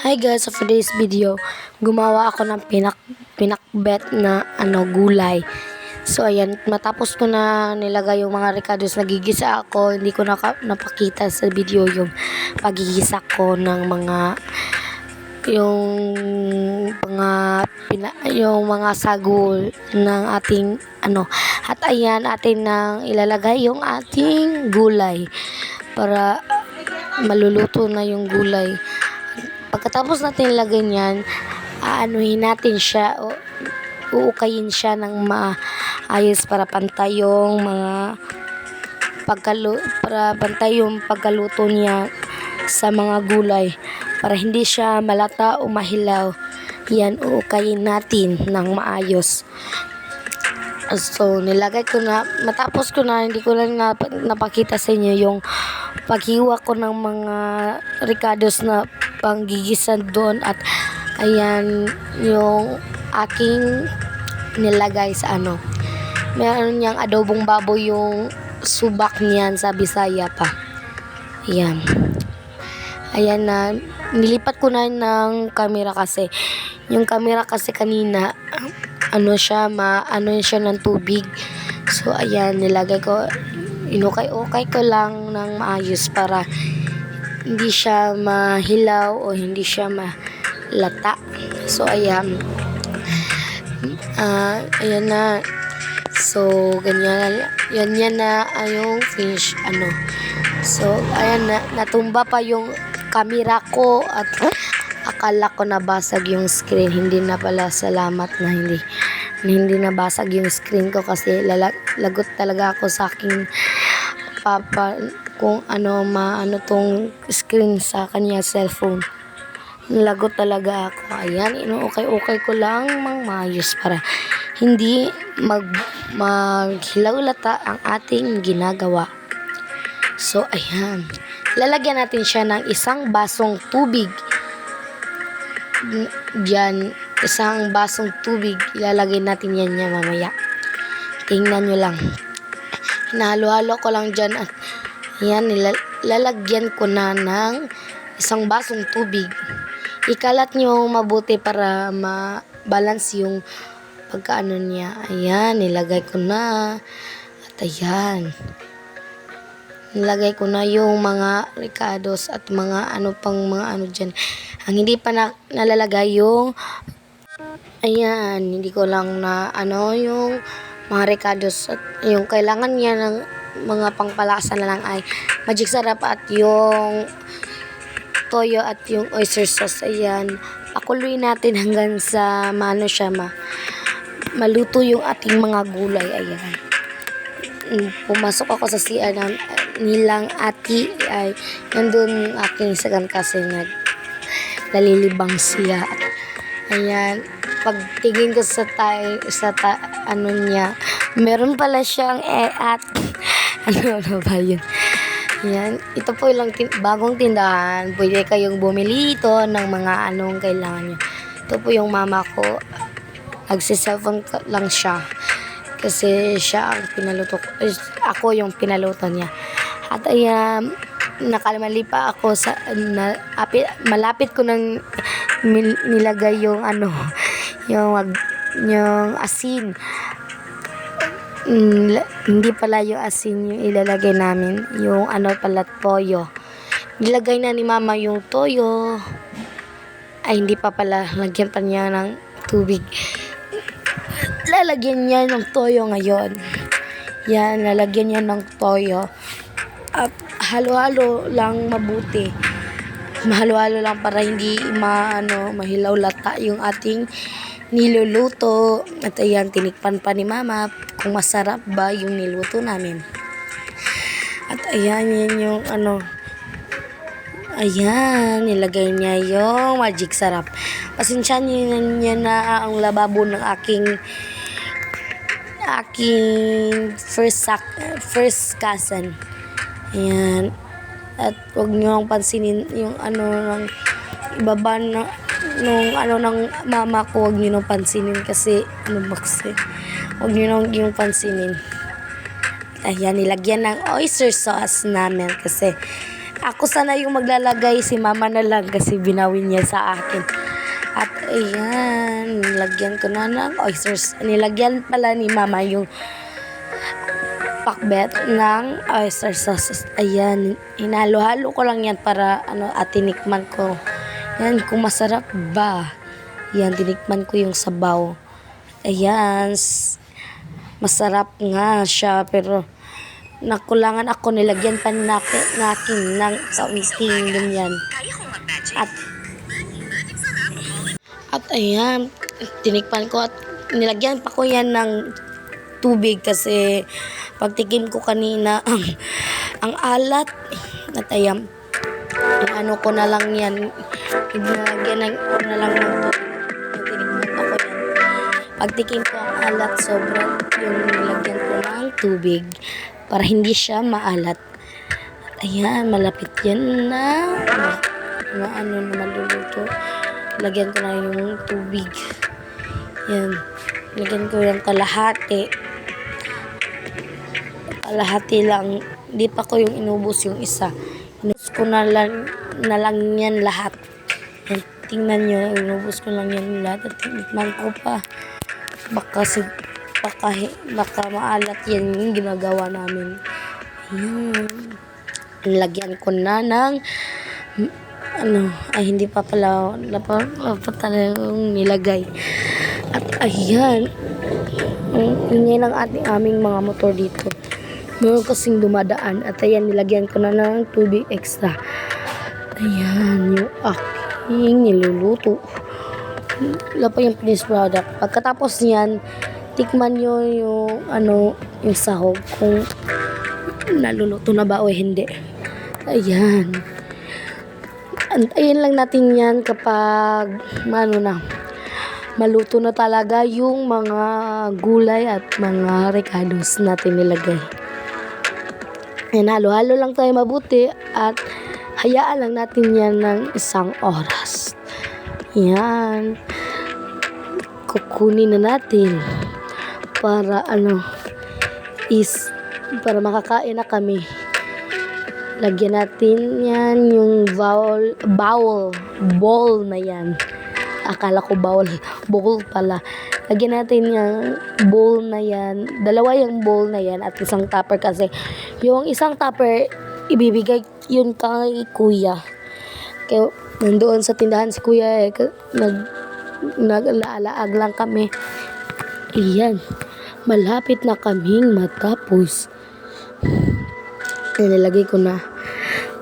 Hi guys, so for today's video, gumawa ako ng pinak pinakbet na ano gulay. So ayan, matapos ko na nilagay yung mga ricados, nagigisa ako, hindi ko naka, napakita sa video yung pagigisa ko ng mga yung mga pina, yung mga sagol ng ating ano at ayan atin nang ilalagay yung ating gulay para maluluto na yung gulay Pagkatapos natin ilagay niyan, aanuhin natin siya o uukayin siya ng maayos para pantay yung mga pagkalu para pantay yung pagkaluto niya sa mga gulay para hindi siya malata o mahilaw. Yan, uukayin natin ng maayos. So, nilagay ko na, matapos ko na, hindi ko lang nap- napakita sa inyo yung paghiwa ko ng mga ricados na panggigisan doon at ayan yung aking nilagay sa ano. Meron niyang adobong baboy yung subak niyan sa Bisaya pa. Ayan. Ayan na, nilipat ko na ng camera kasi. Yung camera kasi kanina, ano siya, ma, ano siya ng tubig. So, ayan, nilagay ko, inukay-ukay ko lang ng maayos para hindi siya mahilaw o hindi siya malata. So, ayan. Ah, ayan na. So, ganyan. Yan yan na ah, yung finish, ano. So, ayan na. Natumba pa yung camera ko at akala ko nabasag yung screen. Hindi na pala salamat na hindi na hindi nabasag yung screen ko kasi lagot talaga ako sa aking papa kung ano maano tong screen sa kanya cellphone. Lagot talaga ako. Ayan, inuukay-ukay ko lang mang mayos para hindi mag maghilawlata ang ating ginagawa. So, ayan. Lalagyan natin siya ng isang basong tubig. Diyan, isang basong tubig. Ilalagay natin yan niya mamaya. Tingnan nyo lang. Hinahalo-halo ko lang dyan at yan, lalagyan ko na ng isang basong tubig. Ikalat nyo mabuti para ma-balance yung pagkaano niya. Ayan, nilagay ko na. At ayan. Nilagay ko na yung mga ricados at mga ano pang mga ano dyan. Ang hindi pa na, nalalagay yung ayan, hindi ko lang na ano yung mga ricados at yung kailangan niya ng mga pangpalakasan na lang ay magic sarap at yung toyo at yung oyster sauce. Ayan, pakuluin natin hanggang sa maano siya ma maluto yung ating mga gulay. Ayan. Mm, Pumasok ako sa CR ng nilang ati ay nandun aking sagan kasi nag nalilibang siya. Ayan, pagtingin ko sa tay sa ta, ano niya, meron pala siyang eh at ano na ba yun? Yan, ito po yung tin- bagong tindahan. Pwede kayong bumili ito ng mga anong kailangan nyo. Ito po yung mama ko. Nagsiselfon lang siya. Kasi siya ang pinaluto ko. eh, Ako yung pinaluto niya. At ayan, nakalimali pa ako sa na, api, malapit ko nang nilagay yung ano, yung yung asin. Mm, hindi pala yung asin yung ilalagay namin. Yung ano pala, toyo. Nilagay na ni mama yung toyo. Ay, hindi pa pala. Lagyan pa niya ng tubig. Lalagyan niya ng toyo ngayon. Yan, lalagyan niya ng toyo. At halo-halo lang mabuti. Mahalo-halo lang para hindi maano, mahilaw lata yung ating niluluto. At ayan, tinikpan pa ni mama kung masarap ba yung niluto namin. At ayan, yan yung ano, ayan, nilagay niya yung magic sarap. Pasensya niyo niya na ang lababo ng aking aking first sak, first cousin. Ayan. At wag niyo ang pansinin yung ano ng ibaba na nung ano ng mama ko, wag niyo nang pansinin kasi ano ba kasi, wag niyo nang yung pansinin. Ayan, nilagyan ng oyster sauce namin kasi ako sana yung maglalagay, si mama na lang kasi binawin niya sa akin. At ayan, nilagyan ko na ng oysters. Nilagyan pala ni mama yung pakbet ng oyster sauce. Ayan, hinalo-halo ko lang yan para ano, at tinikman ko. Yan, kung masarap ba. Yan, tinikman ko yung sabaw. Ayan, masarap nga siya pero nakulangan ako nilagyan pa nakin, nakin ng kaunting ganyan. At at ayan, tinikpan ko at nilagyan pa ko yan ng tubig kasi pagtikim ko kanina ang, ang alat at ayan, ano ko na lang yan, nilagyan ng, ko na lang ng tubig. Tinikman pa ko yan. Pagtikim ko ang alat, sobrang yung nilagyan ko ng tubig para hindi siya maalat. At ayan, malapit yan na na ano na maluluto. Lagyan ko na yung tubig. Yan. Lagyan ko yung kalahati. Kalahati lang. Hindi pa ko yung inubos yung isa. Inubos ko na lang, na lang yan lahat. Yan. Tingnan nyo, inubos ko lang yan lahat. At tinikman ko pa. Baka, si, baka, baka maalat yan yung ginagawa namin. Yan. Lagyan ko na ng ano, ay hindi pa pala, napa talagang nilagay. At ayan, ingay ng ating aming mga motor dito. Meron kasing dumadaan at ayan, nilagyan ko na ng tubig extra. Ayan, yung aking niluluto. Wala pa yung finished product. Pagkatapos niyan, tikman nyo yung, ano, yung sahog kung naluluto na ba o hindi. Ayan. Antayin lang natin yan kapag ano na, maluto na talaga yung mga gulay at mga recados natin nilagay. Yan, halo-halo lang tayo mabuti at hayaan lang natin yan ng isang oras. Yan. Kukunin na natin para ano is para makakain na kami. Lagyan natin yan yung bowl, bowl, bowl na yan. Akala ko bowl, bowl pala. Lagyan natin yung bowl na yan. Dalawa yung bowl na yan at isang tupper kasi yung isang tupper ibibigay yun kay kuya. Kaya nandoon sa tindahan si kuya eh, nag, nag-alaag lang kami. Iyan, malapit na kaming matapos. Nilagay ko na.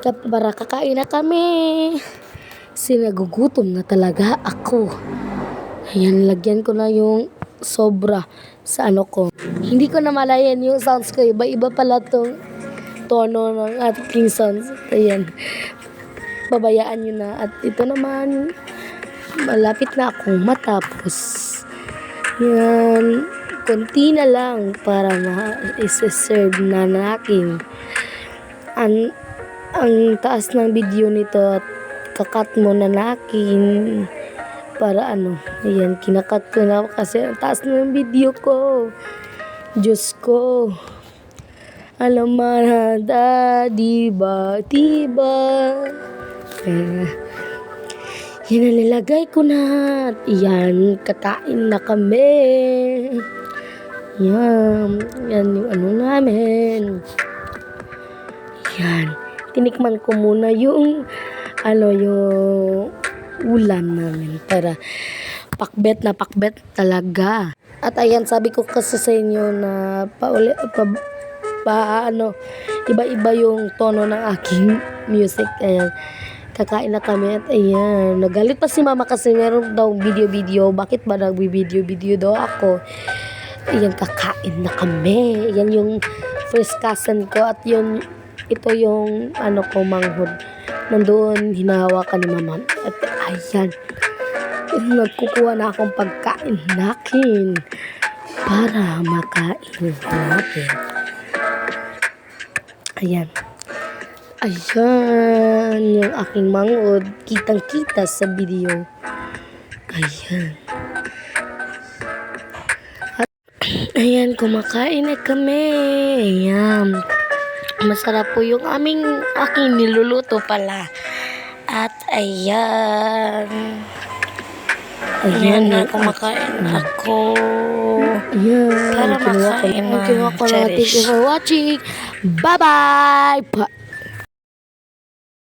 Para kakain na kami. Sinagugutom na talaga ako. Ayan, lagyan ko na yung sobra sa ano ko. Hindi ko na malayan yung sounds ko. Iba-iba pala tong tono ng ating sounds. Ayan. Babayaan nyo na. At ito naman, malapit na akong matapos. Yan. Konti na lang para ma-serve na natin. Ang, ang taas ng video nito at kakat mo na nakin para ano, ayan, kinakat ko na kasi ang taas ng video ko. Diyos ko. Alam na, di ba, di ba? Eh, yan nilagay ko na. Yan, kakain na kami. Yan, yan yung ano namin. Yan. Tinikman ko muna yung ano yung ulam namin para pakbet na pakbet talaga. At ayan, sabi ko kasi sa inyo na pauli, pa, pa ano, iba-iba yung tono ng aking music. Ayan, kakain na kami at ayan, nagalit pa si mama kasi meron daw video-video. Bakit ba nagbi-video-video daw ako? Ayan, kakain na kami. Yan yung first cousin ko at yun, ito yung ano ko, manghod. Nandoon, hinahawakan ni mama. At ayan, nagkukuha na akong pagkain nakin para makain natin. Ayan. Ayan, yung aking mangod, kitang-kita sa video. Ayan. At, ayan, kumakain na kami. Ayan. Masarap po yung aming aking niluluto pala. At ayan. Ayan na, kumakain ako. Ayan. Para makain. Thank you for watching. Bye-bye.